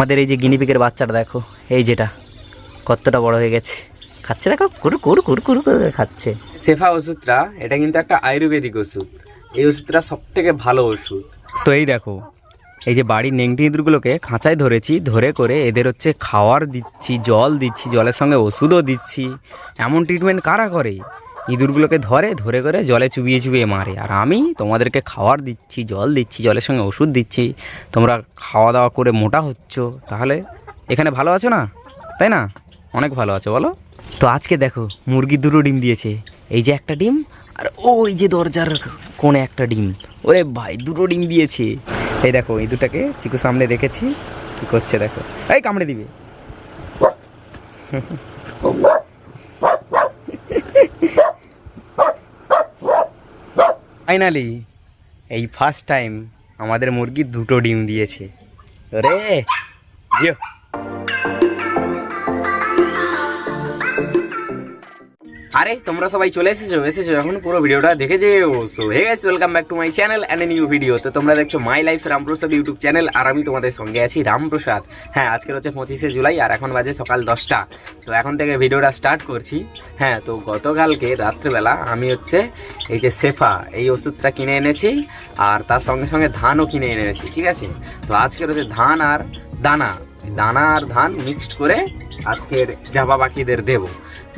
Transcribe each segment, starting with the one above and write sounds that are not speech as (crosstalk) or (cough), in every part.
আমাদের এই যে গিনিপিকের বাচ্চাটা দেখো এই যেটা কতটা বড় হয়ে গেছে। খাচ্ছে দেখো কুরু কুরু কুরু কুরু করে খাচ্ছে। সেফা ওষুধটা এটা কিন্তু একটা আয়ুর্বেদিক ওষুধ। এই ওষুধটা সব থেকে ভালো ওষুধ। তো এই দেখো এই যে বাড়ির নেংটি ইঁদুরগুলোকে খাঁচায় ধরেছি ধরে করে এদের হচ্ছে খাওয়ার দিচ্ছি জল দিচ্ছি জলের সঙ্গে ওষুধও দিচ্ছি। এমন ট্রিটমেন্ট কারা করে? ইঁদুরগুলোকে ধরে ধরে করে জলে চুবিয়ে চুবিয়ে মারে। আর আমি তোমাদেরকে খাওয়ার দিচ্ছি, জল দিচ্ছি, জলের সঙ্গে ওষুধ দিচ্ছি। তোমরা খাওয়া দাওয়া করে মোটা হচ্ছ। তাহলে এখানে ভালো আছো না? তাই না? অনেক ভালো আছো, বলো। তো আজকে দেখো, মুরগি দুটো ডিম দিয়েছে। এই যে একটা ডিম, আর ওই যে দরজার কোণে একটা ডিম। ওরে ভাই, দুটো ডিম দিয়েছে। এই দেখো, এই দুটাকে চিকু সামনে রেখেছি। কি করছে দেখো। এই কামড়ে দিবে। ফাইনালি এই ফার্স্ট টাইম আমাদের মুরগি দুটো ডিম দিয়েছে। রে জিও। আরে, তোমরা সবাই চলে এসেছ এসেছ, এখন পুরো ভিডিওটা দেখে যে so hey guys welcome back to my channel and a new video তো তোমরা দেখছ my life Ramprasad YouTube channel আর আমি তোমাদের সঙ্গে আছি রামপ্রসাদ। হ্যাঁ আজকের হচ্ছে পঁচিশে জুলাই আর এখন বাজে সকাল দশটা। তো এখন থেকে ভিডিওটা স্টার্ট করছি। হ্যাঁ তো গতকালকে রাত্রেবেলা আমি হচ্ছে এই যে সেফা এই ওষুধটা কিনে এনেছি আর তার সঙ্গে সঙ্গে ধানও কিনে এনেছি, ঠিক আছে? তো আজকের হচ্ছে ধান আর দানা। দানা আর ধান মিক্সড করে আজকের জাবা পাখিদের দেবো।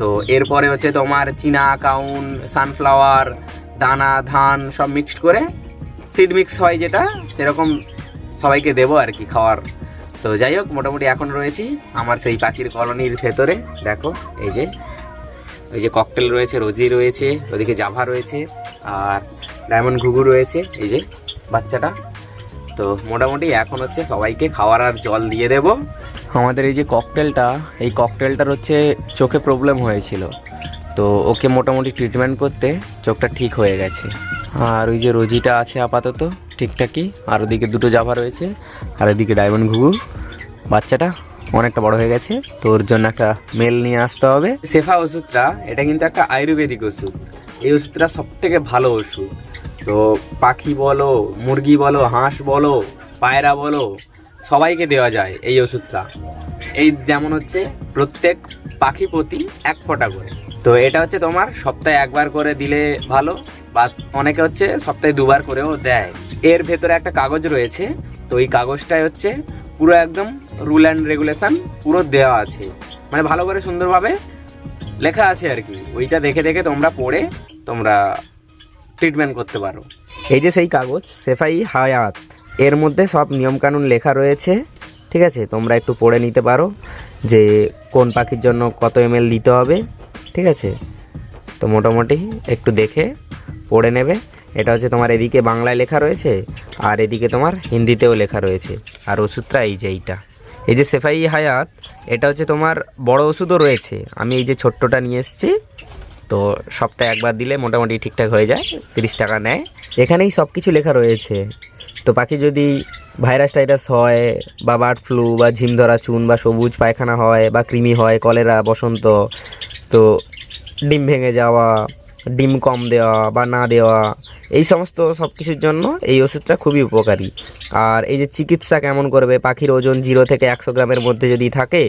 তো এরপরে হচ্ছে তোমার চীনা কাউন সানফ্লাওয়ার দানা, ধান সব মিক্সড করে সিড মিক্স হয় যেটা, সেরকম সবাইকে দেবো আর কি খাওয়ার। তো যাই হোক, মোটামুটি এখন রয়েছি আমার সেই পাখির কলোনির ভেতরে। দেখো, এই যে ওই যে ককটেল রয়েছে, রোজি রয়েছে, ওদিকে জাভা রয়েছে, আর ডায়মন্ড ঘুঘু রয়েছে, এই যে বাচ্চাটা। তো মোটামুটি এখন হচ্ছে সবাইকে খাওয়ার আর জল দিয়ে দেবো। আমাদের এই যে ককটেলটা এই ককটেলটার হচ্ছে চোখে প্রবলেম হয়েছিল। তো ওকে মোটামুটি ট্রিটমেন্ট করতে চোখটা ঠিক হয়ে গেছে। আর ওই যে রোজিটা আছে আপাতত, ঠিকঠাকই। আর ওদিকে দুটো জাভা রয়েছে। আর ওদিকে ডায়মন্ড ঘুঘু। বাচ্চাটা অনেকটা বড় হয়ে গেছে। তো ওর জন্য একটা মেল নিয়ে আসতে হবে। সেফা ওষুধটা, এটা কিন্তু একটা আয়ুর্বেদিক ওষুধ। এই ওষুধটা সব থেকে ভালো ওষুধ। তো পাখি বলো, মুরগি বলো, হাঁস বলো, পায়রা বলো সবাইকে দেওয়া যায় এই ওষুধটা। এই যেমন হচ্ছে প্রত্যেক পাখি প্রতি এক ফোঁটা করে। তো এটা হচ্ছে তোমার সপ্তাহে একবার করে দিলে ভালো, বা অনেকে হচ্ছে সপ্তাহে দুবার করেও দেয়। এর ভেতরে একটা কাগজ রয়েছে, তো এই কাগজটায় হচ্ছে পুরো একদম রুল অ্যান্ড রেগুলেশন পুরো দেওয়া আছে। মানে ভালো করে সুন্দরভাবে লেখা আছে আর কি। ওইটা দেখে দেখে তোমরা পড়ে তোমরা ট্রিটমেন্ট করতে পারো। এই যে সেই কাগজ, সেফাই হায়াত। এর মধ্যে সব নিয়মকানুন লেখা রয়েছে, ঠিক আছে? তোমরা একটু পড়ে নিতে পারো যে কোন পাখির জন্য কত এম দিতে হবে, ঠিক আছে? তো মোটামুটি একটু দেখে পড়ে নেবে। এটা হচ্ছে তোমার এদিকে বাংলায় লেখা রয়েছে, আর এদিকে তোমার হিন্দিতেও লেখা রয়েছে। আর ওষুধটা এই যে এইটা। এই যে সেফাই হায়াত, এটা হচ্ছে তোমার বড় ওষুধও রয়েছে। আমি এই যে ছোট্টটা নিয়ে এসেছি, তো সপ্তাহে একবার দিলে মোটামুটি ঠিকঠাক হয়ে যায়, তিরিশ টাকা নেয়। এখানেই সব কিছু লেখা রয়েছে। তো পাখি যদি ভাইরাস টাইরাস হয় বা বার্ড ফ্লু বা ঝিম ধরা, চুন বা সবুজ পায়খানা হয় বা কৃমি হয়, কলেরা, বসন্ত, তো ডিম ভেঙে যাওয়া, ডিম কম দেওয়া বা না দেওয়া, এই সমস্ত সব কিছুর জন্য এই ওষুধটা খুবই উপকারী। আর এই যে চিকিৎসা কেমন করবে? পাখির ওজন জিরো থেকে একশো গ্রামের মধ্যে যদি থাকে,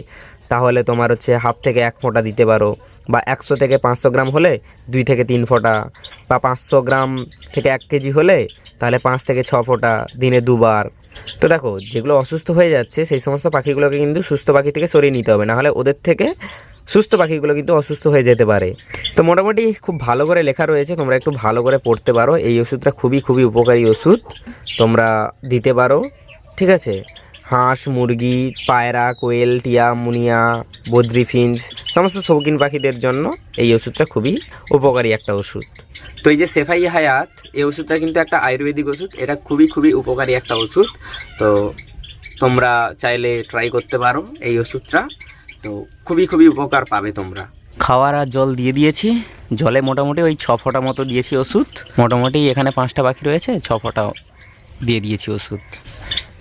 তাহলে তোমার হচ্ছে হাফ থেকে এক ফোঁটা দিতে পারো। বা একশো থেকে পাঁচশো গ্রাম হলে দুই থেকে তিন ফোঁটা বা পাঁচশো গ্রাম থেকে এক কেজি হলে তাহলে পাঁচ থেকে ছ ফোঁটা দিনে দুবার। তো দেখো, যেগুলো অসুস্থ হয়ে যাচ্ছে, সেই সমস্ত পাখিগুলোকে কিন্তু সুস্থ পাখি থেকে সরিয়ে নিতে হবে। নাহলে ওদের থেকে সুস্থ পাখিগুলো কিন্তু অসুস্থ হয়ে যেতে পারে। তো মোটামুটি খুব ভালো করে লেখা রয়েছে, তোমরা একটু ভালো করে পড়তে পারো। এই ওষুধটা খুবই খুবই উপকারী ওষুধ তোমরা দিতে পারো, ঠিক আছে? হাঁস, মুরগি, পায়রা, কোয়েল, টিয়া, মুনিয়া, বদ্রি, ফিঞ্চ, সমস্ত শৌখিন পাখিদের জন্য এই ওষুধটা খুবই উপকারী একটা ওষুধ। তো এই যে সেফাই হায়াত, এই ওষুধটা কিন্তু একটা আয়ুর্বেদিক ওষুধ, এটা খুবই খুবই উপকারী একটা ওষুধ। তো তোমরা চাইলে ট্রাই করতে পারো এই ওষুধটা। তো খুবই খুবই উপকার পাবে তোমরা। খাওয়ার আর জল দিয়ে দিয়েছি। জলে মোটামুটি ওই ছ ফোঁটা মতো দিয়েছি ওষুধ। মোটামুটি এখানে পাঁচটা পাখি রয়েছে, ছ ফোঁটা দিয়ে দিয়েছি ওষুধ।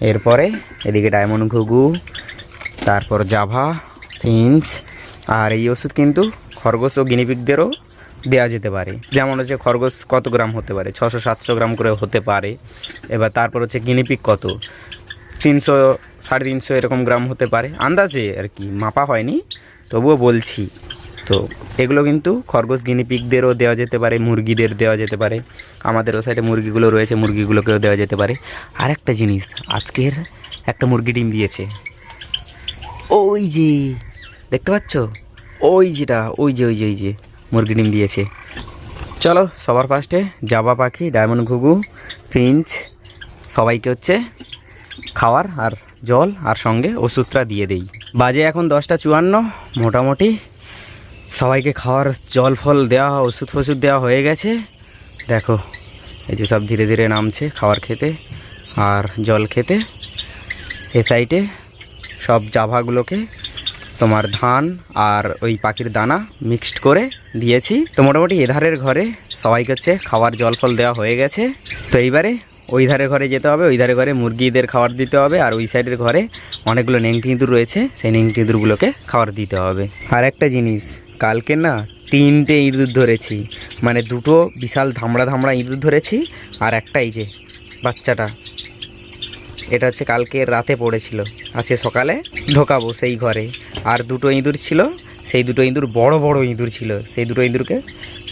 এরপরে এদিকে ডায়মন্ড ঘুঘু, তারপর জাভা, ফিঞ্চ, আর এই ওষুধ কিন্তু খরগোশ ও গিনিপিকদেরও দেওয়া যেতে পারে। যেমন হচ্ছে খরগোশ কত গ্রাম হতে পারে? ছশো সাতশো গ্রাম করে হতে পারে। এবার তারপর হচ্ছে গিনিপিক কত? তিনশো, সাড়ে তিনশো এরকম গ্রাম হতে পারে। আন্দাজে আর কি, মাপা হয়নি, তবুও বলছি। তো এগুলো কিন্তু খরগোশ গিনিপিকদেরও দেওয়া যেতে পারে, মুরগিদের দেওয়া যেতে পারে। আমাদের ও সাইডে মুরগিগুলো রয়েছে, মুরগিগুলোকেও দেওয়া যেতে পারে। আর একটা জিনিস, আজকের একটা মুরগি ডিম দিয়েছে। ওই যে, দেখতে পাচ্ছ? ওই যেটা, ওই যে ওই যে ওই যে, মুরগি ডিম দিয়েছে। চলো, সবার ফার্স্টে জাবা পাখি ডায়মন্ড ঘুঘু ফিঞ্চ সবাইকে হচ্ছে খাওয়ার আর জল আর সঙ্গে ওষুধটা দিয়ে দেই। বাজে এখন দশটা চুয়ান্ন, মোটামুটি সবাইকে খাওয়ার জল ফল দেওয়া ওষুধ ফষুধ দেওয়া হয়ে গেছে। দেখো, এই যে সব ধীরে ধীরে নামছে খাবার খেতে আর জল খেতে। এ সাইডে সব জাভাগুলোকে তোমার ধান আর ওই পাখির দানা মিক্সড করে দিয়েছি। তো মোটামুটি এধারের ঘরে সবাইকে হচ্ছে খাবার জল ফল দেওয়া হয়ে গেছে। তো এইবারে ওই ধারে ঘরে যেতে হবে, ওই ধারে ঘরে মুরগিদের খাবার দিতে হবে আর ওই সাইডের ঘরে অনেকগুলো নেংটি ইঁদুর রয়েছে, সেই নেংটি ইঁদুরগুলোকে খাবার দিতে হবে। আর একটা জিনিস কালকে না তিনটে ইঁদুর ধরেছি। মানে দুটো বিশাল ধামড়া ধামড়া ইঁদুর ধরেছি আর একটা এই যে বাচ্চাটা। এটা হচ্ছে কালকে রাতে পড়েছিল। আজকে সকালে ঢোকাবো সেই ঘরে। আর দুটো ইঁদুর ছিল, সেই দুটো ইঁদুর বড় বড় ইঁদুর ছিল। সেই দুটো ইঁদুরকে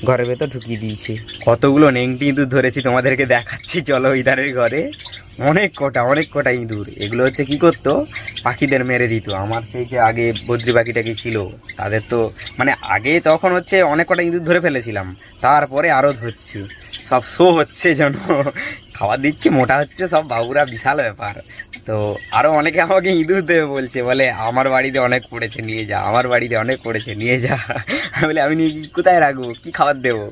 ঘরের ভেতর ঢুকিয়ে দিয়েছি। কতগুলো নেংটি ইঁদুর ধরেছি তোমাদেরকে দেখাচ্ছি। চলো ইধারের ঘরে। অনেক কটা অনেক কটা ইঁদুর। এগুলো হচ্ছে কি করতো? পাখিদের মেরে দিত। আমার সেই যে আগে বদ্রি পাখিটা কি ছিল? তাদের তো মানে আগে তখন হচ্ছে অনেক কটা ইঁদুর ধরে ফেলেছিলাম। তারপরে আরও ধরছি। সব শো হচ্ছে যেন। খাবার দিচ্ছি, মোটা হচ্ছে, সব বাবুরা বিশাল ব্যাপার। তো আরও অনেকে আমাকে ইঁদুর দেবে বলছে, বলে, আমার বাড়িতে অনেক পড়েছে, নিয়ে যা, আমার বাড়িতে অনেক পড়েছে, নিয়ে যা। বলে, আমি নিয়ে কোথায় রাখব? কী খাবার দেবো?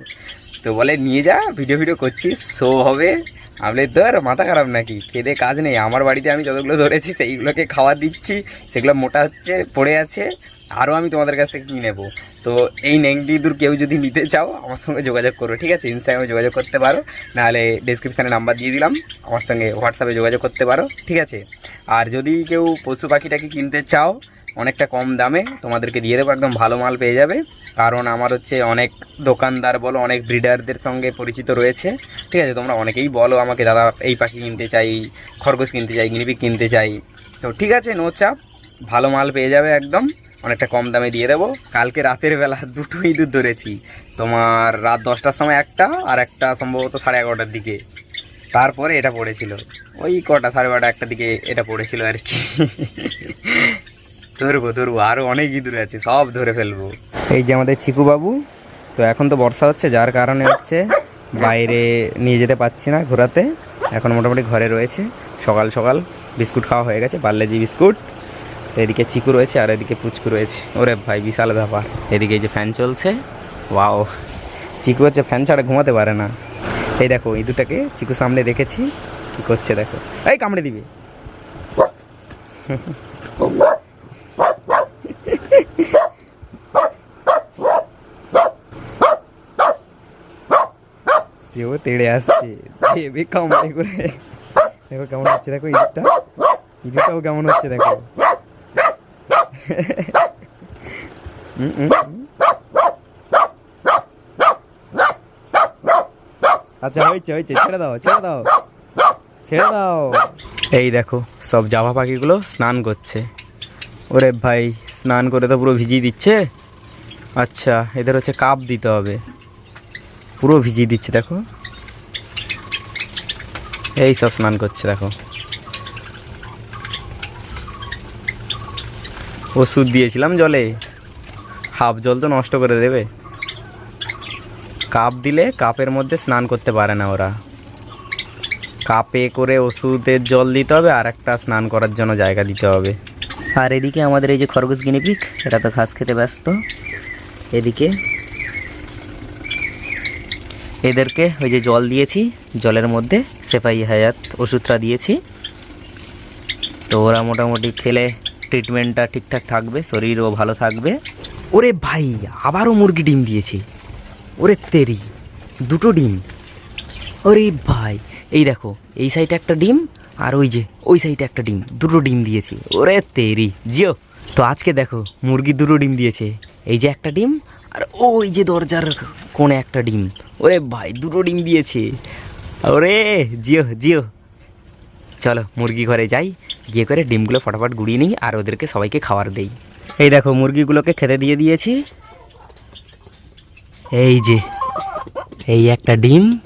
তো বলে, নিয়ে যা, ভিডিও ভিডিও করছিস, শো হবে। আমি ধর, মাথা খারাপ নাকি? খেদে কাজ নেই। আমার বাড়িতে আমি যতগুলো ধরেছি, সেইগুলোকে খাবার দিচ্ছি, সেগুলো মোটা হচ্ছে, পড়ে আছে, আরও আমি তোমাদের কাছ থেকে কিনে নেব। তো এই নেংটি ইঁদুর কেউ যদি নিতে চাও, আমার সঙ্গে যোগাযোগ করো ঠিক আছে? ইনস্টাগ্রামে যোগাযোগ করতে পারো, নাহলে ডিসক্রিপশানে নাম্বার দিয়ে দিলাম, আমার সঙ্গে হোয়াটসঅ্যাপে যোগাযোগ করতে পারো, ঠিক আছে? আর যদি কেউ পশু পাখিটাকে কিনতে চাও অনেকটা কম দামে তোমাদেরকে দিয়ে দেবো, একদম ভালো মাল পেয়ে যাবে। কারণ আমার হচ্ছে অনেক দোকানদার বলো, অনেক ব্রিডারদের সঙ্গে পরিচিত রয়েছে। ঠিক আছে, তোমরা অনেকেই বলো আমাকে, দাদা, এই পাখি কিনতে চাই খরগোশ কিনতে চাই গিনিপিক কিনতে চাই। তো ঠিক আছে নো চাপ। ভালো মাল পেয়ে যাবে একদম, অনেকটা কম দামে দিয়ে দেবো। কালকে রাতের বেলা (laughs) দুটো ইঁদুর ধরেছি। তোমার রাত দশটার সময় একটা, আর একটা সম্ভবত সাড়ে এগারোটার দিকে। তারপরে এটা পড়েছিল। ওই কটা, সাড়ে বারোটা একটার দিকে এটা পড়েছিল আর কি। (laughs) ধরবো ধরবো আরও অনেক ইঁদুর আছে, সব ধরে ফেলব। এই যে আমাদের চিকু বাবু, তো এখন তো বর্ষা হচ্ছে, যার কারণে হচ্ছে বাইরে নিয়ে যেতে পারছি না ঘোরাতে। এখন মোটামুটি ঘরে রয়েছে, সকাল সকাল বিস্কুট খাওয়া হয়ে গেছে, পার্লেজি বিস্কুট। তো এদিকে চিকু রয়েছে, আর এদিকে পুচকু রয়েছে। ওরে ভাই, বিশাল ব্যাপার। এদিকে এই যে ফ্যান চলছে, ওয়াও। চিকু হচ্ছে ফ্যান ছাড়া ঘুমাতে পারে না। এই দেখো, এই দুটাকে চিকু সামনে রেখেছি, কি করছে দেখো। এই কামড়ে দিবে। সেও তেড়ে আসছে। দেবে কামড়ে করে দেখো কেমন হচ্ছে, দেখো ইঁদুরটা। ইঁদুরটাও কেমন হচ্ছে, দেখো। আচ্ছা হয়েছে হয়েছে, ছেড়ে দাও ছেড়ে দাও ছেড়ে দাও। এই দেখো, সব জামা পাখিগুলো স্নান করছে। ওরে ভাই, স্নান করে তো পুরো ভিজিয়ে দিচ্ছে। আচ্ছা এদের হচ্ছে কাপ দিতে হবে। পুরো ভিজিয়ে দিচ্ছে, দেখো। এই সব স্নান করছে, দেখো। ওষুধ দিয়েছিলাম জলে। হাফ জল তো নষ্ট করে দেবে। কাপ দিলে কাপের মধ্যে স্নান করতে পারে না ওরা। কাপে করে ওষুধের জল দিতে হবে, আর একটা স্নান করার জন্য জায়গা দিতে হবে। আর এদিকে আমাদের এই যে খরগোশ গিনিপিক, এটা তো ঘাস খেতে ব্যস্ত। এদিকে এদেরকে ওই যে জল দিয়েছি, জলের মধ্যে সেফাই হায়াত ওষুধটা দিয়েছি। তো ওরা মোটামুটি খেলে ট্রিটমেন্টটা ঠিকঠাক থাকবে, শরীরও ভালো থাকবে। ওরে ভাই, আবারও মুরগি ডিম দিয়েছি। ওরে তেরি, দুটো ডিম। ওরে ভাই, এই দেখো, এই সাইডে একটা ডিম আর ওই যে, ওই সাইডে একটা ডিম, দুটো ডিম দিয়েছি। ওরে তেরি, জিও। তো আজকে দেখো, মুরগি দুটো ডিম দিয়েছে। এই যে একটা ডিম আর ওই যে দরজার কোণে একটা ডিম। ওরে ভাই, দুটো ডিম দিয়েছে। ওরে, জিও জিও। চলো, মুরগি ঘরে যাই, গিয়ে করে ডিমগুলো ফটাফট গুড়িয়ে নিই, আর ওদেরকে সবাইকে খাবার দেই। এই দেখো, মুরগিগুলোকে খেতে দিয়ে দিয়েছি। এই যে, এই একটা ডিম।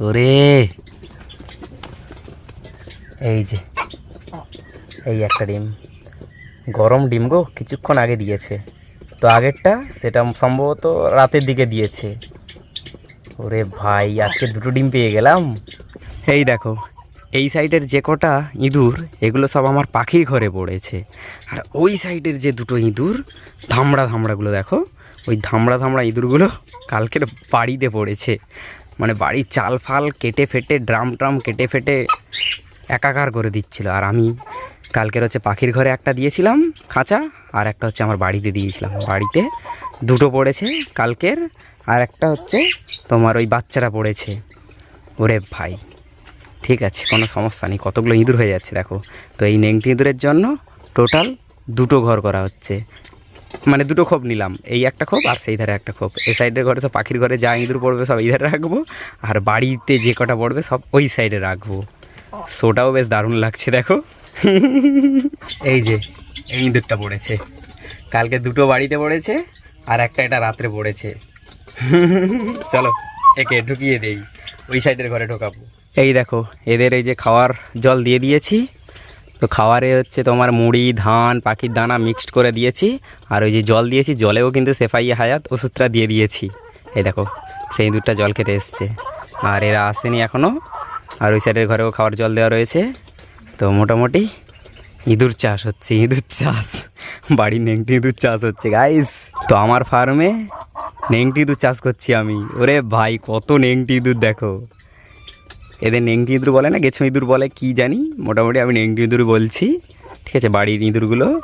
ওরে, এই যে, এই একটা ডিম। গরম ডিম গো, কিছুক্ষণ আগে দিয়েছে। তো আগেরটা, সেটা সম্ভবত রাতের দিকে দিয়েছে। ওরে ভাই, আজকে দুটো ডিম পেয়ে গেলাম। এই দেখো, এই সাইডের যে কটা ইঁদুর, এগুলো সব আমার পাখির ঘরে পড়েছে। আর ওই সাইডের যে দুটো ইঁদুর, ধামড়া ধামড়াগুলো দেখো, ওই ধামড়া ধামড়া ইঁদুরগুলো কালকের বাড়িতে পড়েছে। মানে বাড়ির চাল ফাল কেটে ফেটে, ড্রাম ট্রাম কেটে ফেটে একাকার করে দিচ্ছিল। আর আমি কালকের হচ্ছে পাখির ঘরে একটা দিয়েছিলাম খাঁচা, আর একটা হচ্ছে আমার বাড়িতে দিয়েছিলাম। বাড়িতে দুটো পড়েছে কালকের আর একটা হচ্ছে তোমার ওই বাচ্চারা পড়েছে। ওরে ভাই, ঠিক আছে, কোনো সমস্যা নেই, কতগুলো ইঁদুর হয়ে যাচ্ছে, দেখো। তো এই নেংটি ইঁদুরের জন্য টোটাল দুটো ঘর করা হচ্ছে। মানে দুটো খোপ নিলাম, এই একটা খোপ আর সেই ধারে একটা খোপ। এই সাইডের ঘরে সব পাখির ঘরে যা ইঁদুর পড়বে সব এই ধারে রাখব, আর বাড়িতে যে কটা পড়বে সব ওই সাইডে রাখব। শোটাও বেশ দারুণ লাগছে, দেখো। এই যে, এই ইঁদুরটা পড়েছে। কালকে দুটো বাড়িতে পড়েছে, আর একটা এটা রাত্রে পড়েছে। চলো, একে ঢুকিয়ে দেই। ওই সাইডের ঘরে ঢোকাবো। এই দেখো, এদের এই যে খাওয়ার জল দিয়ে দিয়েছি। তো খাওয়ারে হচ্ছে তোমার মুড়ি, ধান, পাখির দানা মিক্সড করে দিয়েছি। আর ওই যে জল দিয়েছি, জলেও কিন্তু সেফাই হায়াত ওষুধটা দিয়ে দিয়েছি। এই দেখো, সেই দুধটা জল খেতে এসছে। আর এরা আসেনি এখনও আর ওই সাইডের ঘরেও খাওয়ার জল দেওয়া রয়েছে। তো মোটামুটি ইঁদুর চাষ হচ্ছে, ইঁদুর চাষ। বাড়ির নেংটি ইঁদুর চাষ হচ্ছে গাইস তো আমার ফার্মে নেংটি ইঁদুর চাষ করছি আমি। ওরে ভাই, কত নেংটি ইঁদুর দেখো। এদের নেংটি ইঁদুর বলে না গেছো ইঁদুর বলে, কি জানি? মোটামুটি আমি নেংটি ইঁদুর বলছি। ঠিক আছে, বাড়ির ইঁদুরগুলো।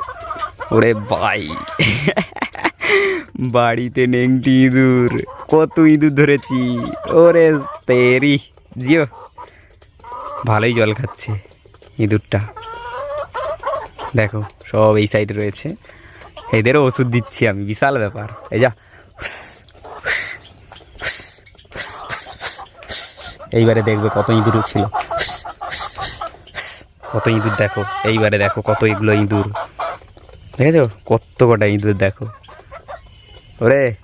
ওরে ভাই, (laughs) বাড়িতে নেংটি ইঁদুর, কত ইঁদুর ধরেছি। ওরে তেরি, জিও। ভালোই জল খাচ্ছে ইঁদুরটা। দেখো, সব এই সাইডে রয়েছে। এদেরও ওষুধ দিচ্ছি আমি, বিশাল ব্যাপার। এই যা। এইবারে দেখবে কত ইঁদুর ছিল। কত ইঁদুর দেখো, এইবারে দেখো কত এগুলো ইঁদুর। দেখেছ? কত কটা ইঁদুর দেখো। ওরে।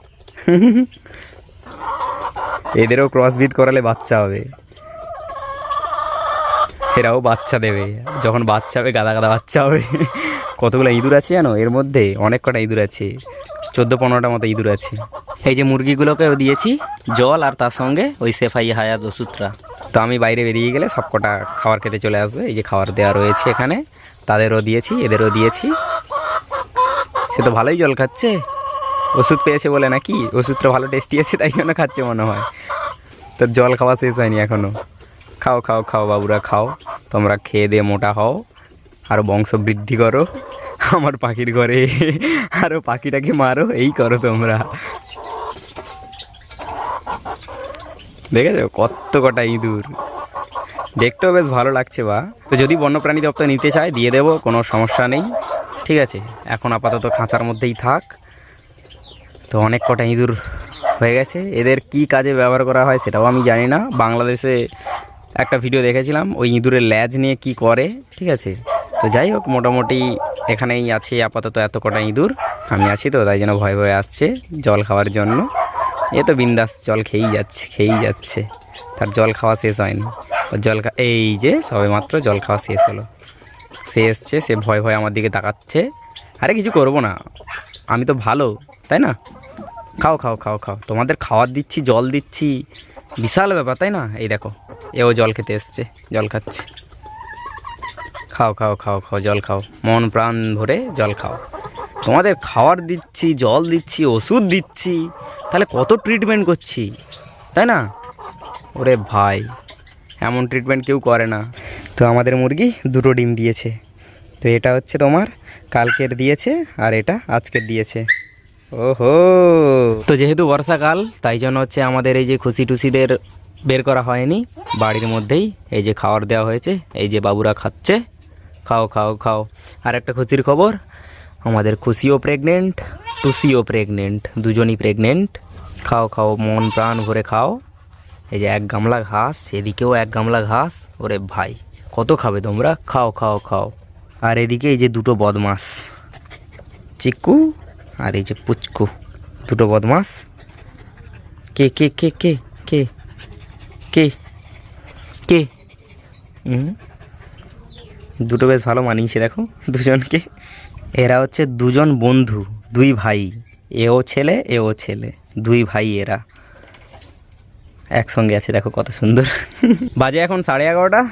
এদেরও ক্রসবিট করালে বাচ্চা হবে। এরাও বাচ্চা দেবে। যখন বাচ্চা হবে, গাদা গাদা বাচ্চা হবে। কতগুলো ইঁদুর আছে জানো? এর মধ্যে অনেক কটা ইঁদুর আছে। চোদ্দ পনেরোটা মতো ইঁদুর আছে। এই যে মুরগিগুলোকেও দিয়েছি জল আর তার সঙ্গে ওই সেফাই হায়াত ওষুধটা তো আমি বাইরে বেরিয়ে গেলে সব কটা খাবার খেতে চলে আসবে। এই যে খাবার দেওয়া রয়েছে এখানে তাদেরও দিয়েছি এদেরও দিয়েছি। সে তো ভালোই জল খাচ্ছে। ওষুধ পেয়েছে বলে নাকি? ওষুধটা ভালো টেস্টি আছে তাই জন্য খাচ্ছে মনে হয়। তোর জল খাওয়া শেষ হয়নি এখনও খাও খাও খাও বাবুরা খাও। তোমরা খেয়ে দিয়ে মোটা হও। আর বংশ বৃদ্ধি করো। আমার পাখির ঘরে। আরও পাখিটাকে মারো, এই করো তোমরা। দেখেছ? কত কটা ইঁদুর। দেখতেও বেশ ভালো লাগছে বা। তো যদি বন্যপ্রাণী দপ্তর নিতে চায়, দিয়ে দেবো, কোনো সমস্যা নেই। ঠিক আছে, এখন আপাতত খাঁচার মধ্যেই থাক। তো অনেক কটা ইঁদুর হয়ে গেছে। এদের কি কাজে ব্যবহার করা হয় সেটাও আমি জানি না। বাংলাদেশে একটা ভিডিও দেখেছিলাম, ওই ইঁদুরের ল্যাজ নিয়ে কি করে। ঠিক আছে? তো যাই হোক, মোটামুটি এখানেই আছে আপাতত এত কটা ইঁদুর। আমি আছি তো, তাই জন্য ভয় ভয়ে আসছে জল খাওয়ার জন্য। এ তো বিন্দাস, জল খেয়েই যাচ্ছে খেয়েই যাচ্ছে। তার জল খাওয়া শেষ হয়নি। জল খা এই যে সবে মাত্র জল খাওয়া শেষ হলো। সে এসছে, সে ভয় ভয় আমার দিকে তাকাচ্ছে। আরে কিছু করব না, আমি তো ভালো, তাই না? খাও খাও খাও খাও। তোমাদের খাওয়ার দিচ্ছি, জল দিচ্ছি। বিশাল ব্যাপার, তাই না? এই দেখো, এও জল খেতে এসছে, জল খাচ্ছে। খাও খাও খাও খাও, জল খাও। মন প্রাণ ভরে জল খাও। তোমাদের খাওয়ার দিচ্ছি, জল দিচ্ছি, ওষুধ দিচ্ছি, তাহলে কত ট্রিটমেন্ট করছি, তাই না? ওরে ভাই, এমন ট্রিটমেন্ট কেউ করে না। তো আমাদের মুরগি দুটো ডিম দিয়েছে। তো এটা হচ্ছে তোমার, কালকের দিয়েছে আর এটা আজকের দিয়েছে। ওহো! তো যেহেতু বর্ষাকাল, তাই জন্য হচ্ছে আমাদের এই যে খুশি টুসিদের বের করা হয়নি। বাড়ির মধ্যেই এই যে খাবার দেওয়া হয়েছে, এই যে বাবুরা খাচ্ছে। খাও খাও খাও। আর একটা খুশির খবর, আমাদের খুশিও প্রেগনেন্ট টুসিও প্রেগনেন্ট দুজনই প্রেগনেন্ট খাও খাও, মন প্রাণ ভরে খাও। এই যে এক গামলা ঘাস, এদিকেও এক গামলা ঘাস। ওরে ভাই, কত খাবে তোমরা? খাও খাও খাও। আর এদিকে এই যে দুটো বদমাস। চিকু আর এই যে পুচকু, দুটো বদমাস। কে কে কে কে কে কে কে? হুম? দুটো বেশ ভালো মানিয়েছে, দেখো, দুজনকে। এরা হচ্ছে দুজন বন্ধু, দুই ভাই। এও ছেলে এও ছেলে, দুই ভাই এরা। একসঙ্গে আছে, দেখো কত সুন্দর। বাজে এখন সাড়ে এগারোটা।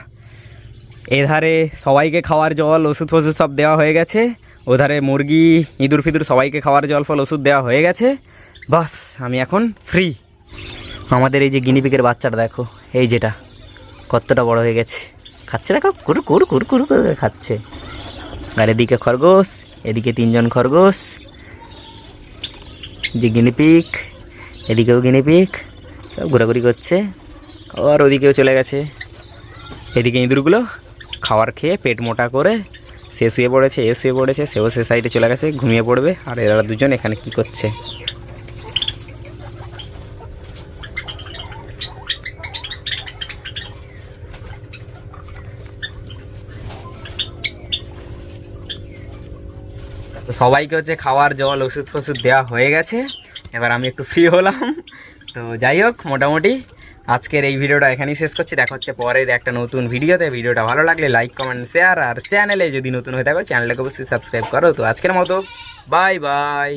এধারে সবাইকে খাওয়ার জল, ওষুধ ফষুধ সব দেওয়া হয়ে গেছে। ওধারে মুরগি, ইঁদুর ফিঁদুর সবাইকে খাওয়ার জল, ফল, ওষুধ দেওয়া হয়ে গেছে। বাস, আমি এখন ফ্রি আমাদের এই যে গিনিপিকের বাচ্চাটা, দেখো, এই যেটা, কতটা বড় হয়ে গেছে। খাচ্ছে দেখো, কুরু কুরু কুরু কুরু করে খাচ্ছে। আর এদিকে খরগোশ, এদিকে তিনজন খরগোশ। যে গিনিপিক এদিকেও গিনিপিক সব ঘোরাঘুরি করছে। আর ওদিকেও চলে গেছে। এদিকে ইঁদুরগুলো খাওয়ার খেয়ে পেট মোটা করে সে শুয়ে পড়েছে, এ শুয়ে পড়েছে, সেও সে সাইডে চলে গেছে, ঘুমিয়ে পড়বে। আর এরা দুজন এখানে কি করছে? তো সবাইকে হচ্ছে খাওয়ার জল, ওষুধ ফষুধ দেওয়া হয়ে গেছে। এবার আমি একটু ফ্রি হলাম। তো যাই হোক, মোটামুটি আজকের এই ভিডিওটা এখানেই শেষ করছি। দেখা হচ্ছে পরের একটা নতুন ভিডিওতে। ভিডিওটা ভালো লাগলে লাইক কমেন্ট শেয়ার আর চ্যানেলে যদি নতুন হয়ে থাকো চ্যানেলটাকে অবশ্যই সাবস্ক্রাইব করো। তো আজকের মতো বাই বাই